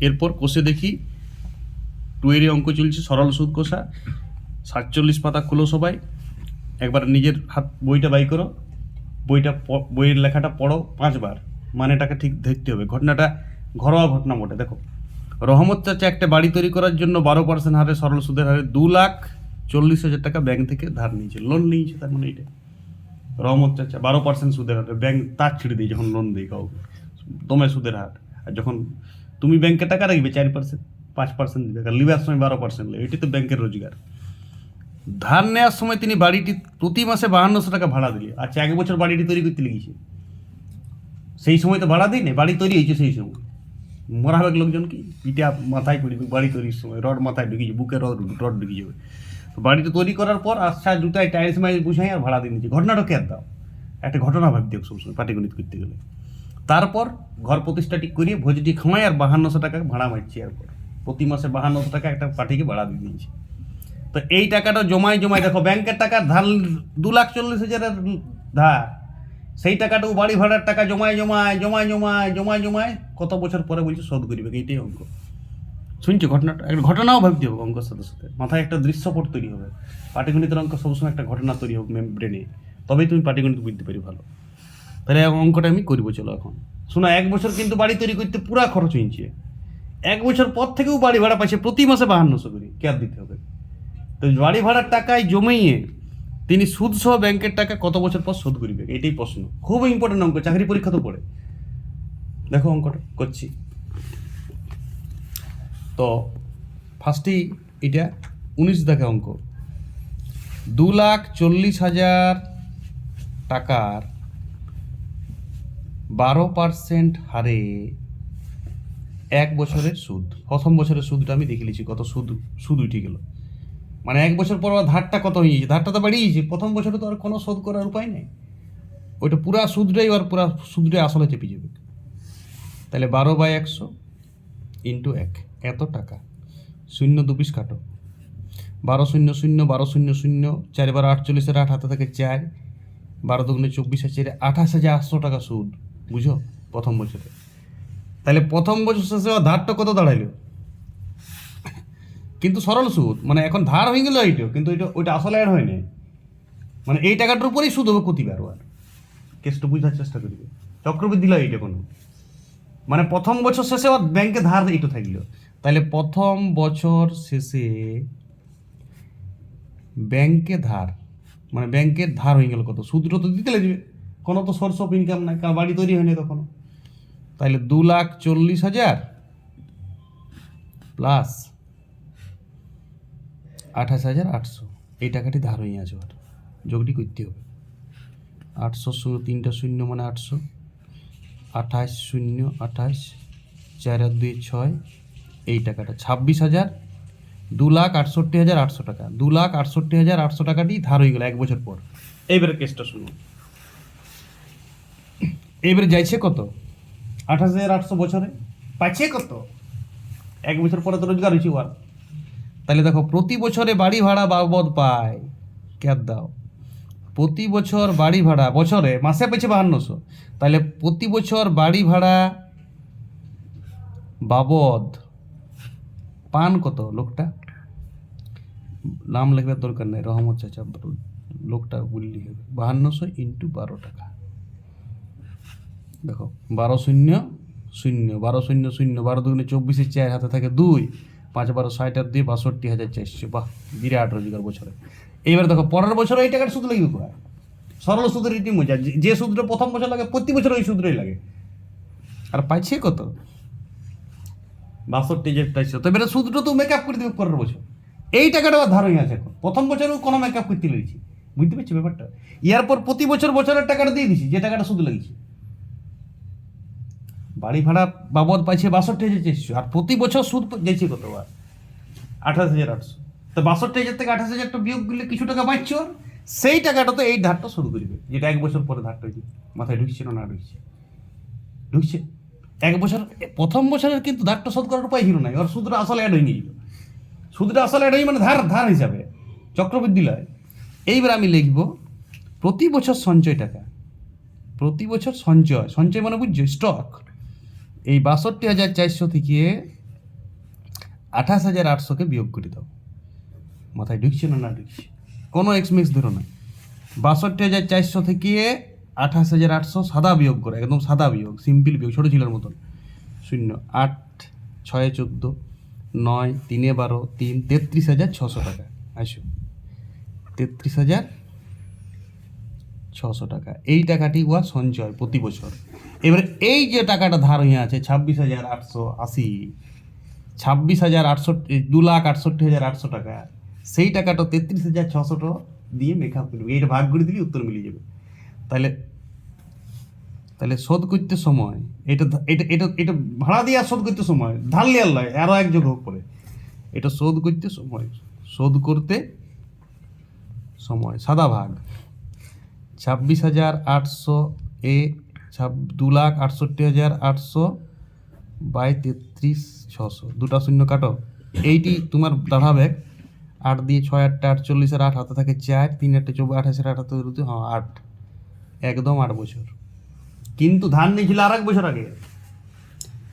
এরপর কষে দেখি টুয়েরি অঙ্ক চলছে, সরল সুদ কষা, সাতচল্লিশ পাতা খুলো সবাই। একবার নিজের হাত বইটা বাই করো, বইটা বইয়ের লেখাটা পড়ো পাঁচবার, মানেটাকে ঠিক ধরতে হবে। ঘটনাটা ঘরোয়া ঘটনা মোটে, দেখো। রহমত চাচা একটা বাড়ি তৈরি করার জন্য বারো পার্সেন্ট হারে সরল সুদের হারে দু লাখ চল্লিশ হাজার টাকা ব্যাংক থেকে ধার নিয়েছে লোন নিয়েছে তার মানে এটা রহমত চাচা বারো পার্সেন্ট সুদের হারে ব্যাংক তার ছেড়ে দিয়ে যখন লোন দিই কাউকে। দমে সুদের হার। আর যখন তুমি ব্যাংকে টাকা রাখবে চার পার্সেন্ট পাঁচ পার্সেন্ট দিবে, কারণ লিবার সময় বারো পার্সেন্ট এটি তো ব্যাংকের রোজগার। ধার নেওয়ার সময় তিনি বাড়িটি প্রতি মাসে বাহান্নশো টাকা ভাড়া দিলে আচ্ছা এক বছর বাড়িটি তৈরি করতে লেগেছে সেই সময় তো ভাড়া দিই না বাড়ি তৈরি হয়েছে সেই সময়। মরা হবে লোকজন কি? ইটা মাথায় পড়ি বাড়ি তৈরির সময়, রড মাথায় ঢুকিয়েছে, বুকে রড রড ঢুকে যাবে তো বাড়িতে তৈরি করার পর আচ্ছা জুতায় টাইলস মাইল বুঝাই আর ভাড়া দিয়ে নিচ্ছে ঘটনাটা কে দাও? একটা ঘটনা ভাবতে সবসময়, পাটিগণিত করতে গেলে। তারপর ঘর প্রতিষ্ঠাটি করিয়ে ভোজটি খামাই আর বাহান্নশো টাকা ভাড়া মারছি এরপর। প্রতি মাসে বাহান্নশো টাকা একটা পার্টিকে ভাড়া দিয়ে দিয়েছে। তো এই টাকাটা জমায় জমায় দেখো ব্যাংকের টাকা, ধার দু লাখ চল্লিশ হাজারের ধার, সেই টাকাটাও বাড়ি ভাড়ার টাকা জমায় জমায় জমায় জমায় জমায় জমায় কত বছর পরে বলছে শোধ করবে, এইটাই অঙ্ক। শুনছো ঘটনাটা? একটা ঘটনাও ভাবতে হবে অঙ্কের সাথে সাথে। মাথায় একটা দৃশ্যপট তৈরি হবে। পাটিগণিতের অঙ্ক সবসময় একটা ঘটনা তৈরি হবে ব্রেনে তবেই তুমি পাটিগণিত বুঝতে পারি ভালো। তাহলে অঙ্কটা আমি করব, চলো এখন। শোনা, এক বছর কিন্তু বাড়ি তৈরি করতে পুরা খরচ হয়েছে এক বছর পর থেকেও বাড়ি ভাড়া পাইছে, প্রতি মাসে বাহান্নশো করে কেয়ার দিতে হবে? তো বাড়ি ভাড়ার টাকায় জমিয়ে তিনি সুদ সহ ব্যাংকের টাকা কত বছর পর শোধ করিবে? এটাই প্রশ্ন। খুব ইম্পর্টেন্ট অঙ্ক, চাকরি পরীক্ষা তো পড়ে। দেখো অঙ্কটা, করছি। তো ফার্স্টেই এটা উনিশ দেখে অঙ্ক। দু লাখ চল্লিশ হাজার টাকার বারো পার্সেন্ট হারে এক বছরের সুদ। প্রথম বছরের সুদটা আমি দেখে নিয়েছি, কত সুদ সুদ উঠে গেল। মানে এক বছর পর ধারটা কত হয়েছে ধারটা তো বাড়িয়েছে প্রথম বছরে তো আর কোনো শোধ করার উপায় নেই। ওইটা পুরা সুদটাই আর পুরা সুদটাই আসলে চেপে যাবে। তাহলে বারো বাই একশো ইন্টু এক, এত টাকা। শূন্য দু পিস কাটো বারো শূন্য শূন্য, বারো শূন্য শূন্য, চার বারো আটচল্লিশের আট হাতে থাকে চার। বারো দুগুণে চব্বিশ আছে আঠাশ হাজার আটশো টাকা সুদ। বুঝো? প্রথম বছরে। তাহলে প্রথম বছর শেষে ধারটা কত দাঁড়াইলো? কিন্তু সরল সুদ মানে এখন ধার হয়ে গেল এইটা, কিন্তু ওইটা ওইটা আসলে আর হয়নি মানে এই টাকাটার উপরেই সুদ হবে প্রতিবার আর। কেসটা বুঝার চেষ্টা করিবে। চক্রবৃদ্ধি দিল এইটা কোনো। মানে প্রথম বছর শেষে ওর ব্যাংকে ধার এইটা থাকল। তাহলে প্রথম বছর শেষে ব্যাংকে ধার মানে ব্যাংকের ধার হয়ে গেল কত? সুদটা তো দিতে লাগবে। কোনো তো সোর্স অফ ইনকাম নাই কারণ বাড়ি তৈরি হয়নি তখনও তাহলে দু লাখ চল্লিশ হাজার প্লাস আঠাশ হাজার আটশো। এই টাকাটি ধার হয়ে আছে ওর। যোগটি করতে হবে। আটশো সঙ্গে তিনটা শূন্য মানে আটশো। আঠাশ শূন্য, আঠাশ, চার আর দুই, ছয়, এই টাকাটা। ছাব্বিশ হাজার, দু লাখ আটষট্টি হাজার আটশো টাকা। দু লাখ আটষট্টি হাজার আটশো টাকাটি ধার হয়ে গেল এক বছর পর। এইবারে কেসটা শুনুন। এইবারে যাইছে কত? আঠাশ হাজার আটশো বছরে। পাচ্ছে কত? এক বছর পরে তো রোজগার হয়েছে ওর তাহলে দেখো প্রতি বছরে বাড়ি ভাড়া বাবদ পায়। ক্যাদ দাও। প্রতি বছর বাড়ি ভাড়া বছরে মাসে পেছে বাহান্নশো। তাহলে প্রতি বছর বাড়ি ভাড়া বাবদ পান কত লোকটা? নাম লেখার দরকার নেই রহমত চাচা লোকটা বললি হবে। বাহান্নশো ইন্টু বারো টাকা। দেখো, বারো শূন্য শূন্য, বারো শূন্য শূন্য, বারো দুগুণে চব্বিশের চার, হাতে থাকে দুই, পাঁচ বারো ষাট আর দুই, বাষট্টি হাজার চারশো, বাহ, বিরাট রোজগার বছরে। এইবার দেখো, পরের বছর এই টাকার সুদ লাগবে কোথায় সরল সুদের রীতি মজা যে- সুদটা প্রথম বছর লাগে, প্রতি বছর ওই সুদটাই লাগে। আর পাইছে কত? বাষট্টি হাজার চারশো তো এবারে সুদটা তো মেকআপ করে দেবে পরের বছর। এই টাকাটা আবার ধার হয়ে আছে এখন। প্রথম বছরেও কোনো মেকআপ করতে লেগেছি বুঝতে পারছি ব্যাপারটা? ইয়ার পর প্রতি বছর বছরের টাকাটা দিয়ে দিছি, যে টাকাটা সুদ লাগিয়েছি। বাড়ি ভাড়া বাবদ পাইছে বাষট্টি হাজার চারশো আর প্রতি বছর সুদ যাইছে কতবার? আঠাশ হাজার আটশো। তো বাষট্টি হাজার থেকে আঠাশ হাজার বিয়োগ করলে কিছু টাকা বাঁচছ। সেই টাকাটা তো এই ধারটা শুরু করবে, যেটা এক বছর পরে ধারটা হয়েছে মাথায় ঢুকছে না না ঢুকছে? ঢুকছে? এক বছর, প্রথম বছরের কিন্তু ধারটা শোধ করার উপায় ছিল না ওর সুদটা আসলে অ্যাড হয়ে গিয়েছিল সুদটা আসলে অ্যাড হয়ে মানে ধার ধার হিসাবে, চক্রবৃদ্ধি লয়। এইবার আমি লিখব, প্রতি বছর সঞ্চয় টাকা। প্রতি বছর সঞ্চয় সঞ্চয় মানে বুঝছ স্টক এই বাষট্টি হাজার চারশো থেকে আঠাশ হাজার আটশোকে বিয়োগ করে দাও। মাথায় ঢুকছে না না ঢুকছে? কোনো এক্সমিক্স ধরো না। বাষট্টি হাজার চারশো থেকে আঠাশ হাজার আটশো সাদা বিয়োগ করে, একদম সাদা বিয়োগ সিম্পল বিয়োগ, ছোটো ছিলার মতন। শূন্য, আট, ছয়, চোদ্দ, নয়, তিনে বারো, তিন, তেত্রিশ হাজার ছশো টাকা। আসো। তেত্রিশ হাজার ছশো টাকা। এই টাকাটি উহা সঞ্চয় প্রতি বছর। এবারে এই যে টাকাটা ধার হয়ে আছে ছাব্বিশ হাজার আটশো আশি, ছাব্বিশ হাজার আটষট্টি দু লাখ আটষট্টি হাজার আটশো টাকা। সেই টাকাটা তেত্রিশ হাজার ছশোটা দিয়ে মেকআপ করবে এইটা ভাগ করে দিলে উত্তর মিলিয়ে যাবে। তাহলে তাহলে শোধ করতে সময়, এটা এটা এটা এটা ভাড়া দিয়ে আর শোধ করতে সময়। ধার লিয়ার লয় আরও এক যোগ হোক করে। এটা শোধ করতে সময়, শোধ করতে সময়, সাদা ভাগ। ছাব্বিশ হাজার আটশো এ দু লাখ আটষট্টি হাজার আটশো বাই তেত্রিশ ছশো। দুটা শূন্য কাটো। এইটি তোমার দাঁড়াবে। আট দিয়ে ছয় আটটা, আটচল্লিশের আট হাতে থাকে চার, তিন আটটা চব্বিশ, আঠাশের আট হাতে দুটো হ্যাঁ আট। একদম আট বছর। কিন্তু ধান নিয়েছিল আর এক বছর আগে।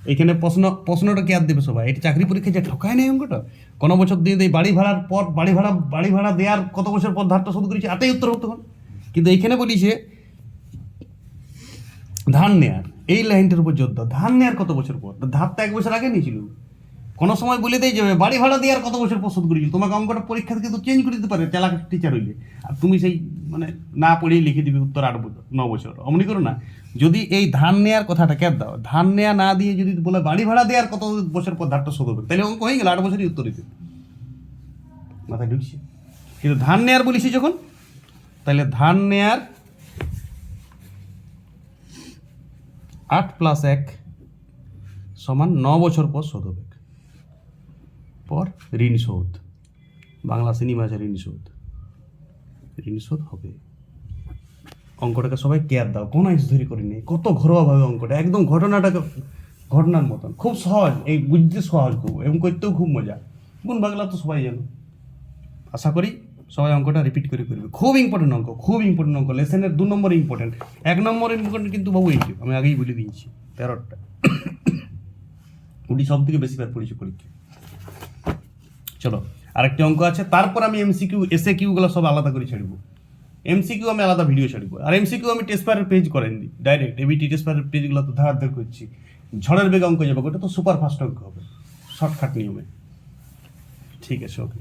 এখানে প্রশ্ন, প্রশ্নটা কে আর দেবে সবাই? এটা চাকরি পরীক্ষা যে ঠকায় নেই অঙ্কটা? কোনো বছর দিয়ে দেয় বাড়ি ভাড়ার পর, বাড়ি ভাড়া বাড়ি ভাড়া দেওয়ার কত বছর পর ধারটা শোধ করেছে? এটাই উত্তর হোক তখন। কিন্তু এইখানে বলিছে ধান নেয়ার, এই লাইনটার উপর দাও ধান নেয়ার কত বছর পর? ধার তো এক বছর আগে নিয়েছিল। কোনো সময় বলে দেয় যাবে বাড়ি ভাড়া দেওয়ার কত বছর পর শোধ করেছিল? তোমাকে অঙ্কটা পরীক্ষা থেকে তো চেঞ্জ করে দিতে পারে, চালাক টিচার হইলে। আর তুমি সেই মানে না পড়েই লিখে দিবে উত্তর আট বছর, ন বছর। অমনি করো না। যদি এই ধান নেয়ার কথাটা ক্যাপ দাও, ধান নেয়া না দিয়ে যদি বলে বাড়ি ভাড়া দেওয়ার কত বছর পর ধারটা শোধ হবে? তাহলে অঙ্ক হয়ে গেল, আট বছরই উত্তর দিতে মাথায় ঢুকছে। কিন্তু ধান নেয়ার বলিস যখন তাহলে ধান নেয়ার আট প্লাস এক সমান ন বছর পর শোধ হবে। পর ঋণ শোধ। বাংলা সিনেমা আছে ঋণ শোধ। ঋণ শোধ হবে। অঙ্কটাকে সবাই কেয়ার দাও। কোনো ধরে নেই। কত ঘরোয়াভাবে অঙ্কটা। একদম ঘটনাটাকে ঘটনার মতন। খুব সহজ। এই বুঝতে সহজ খুব। এবং করতেও খুব মজা। গুণ বাংলা তো সবাই জানো। আশা করি সবাই অঙ্কটা রিপিট করে করবে। খুব ইম্পর্টেন্ট অঙ্ক, খুব ইম্পর্টেন্ট অঙ্ক। লেসনের দু নম্বর ইম্পর্টেন্ট এক নম্বর ইম্পর্টেন্ট কিন্তু বাবু এই আমি আগেই বলে দিয়েছি, তেরোটা। ওটি সব থেকে বেশি বার পড়েছি পরীক্ষা। চলো, আরেকটি অঙ্ক আছে, তারপর আমি এমসিকিউ এসএ কিউগুলো সব আলাদা করে ছাড়বো। এমসিকিউ আমি আলাদা ভিডিও ছাড়বো। আর এমসিকিউ আমি টেস্ট পারের পেজ করেন দিই ডাইরেক্ট এবিটি টেস্ট পারের পেজগুলো তো ধার ধার করছি। ঝড়ের বেগে অঙ্ক যাবে, ওটা তো সুপার ফাস্ট অঙ্ক হবে শর্টকাট নিয়মে। ঠিক আছে ওকে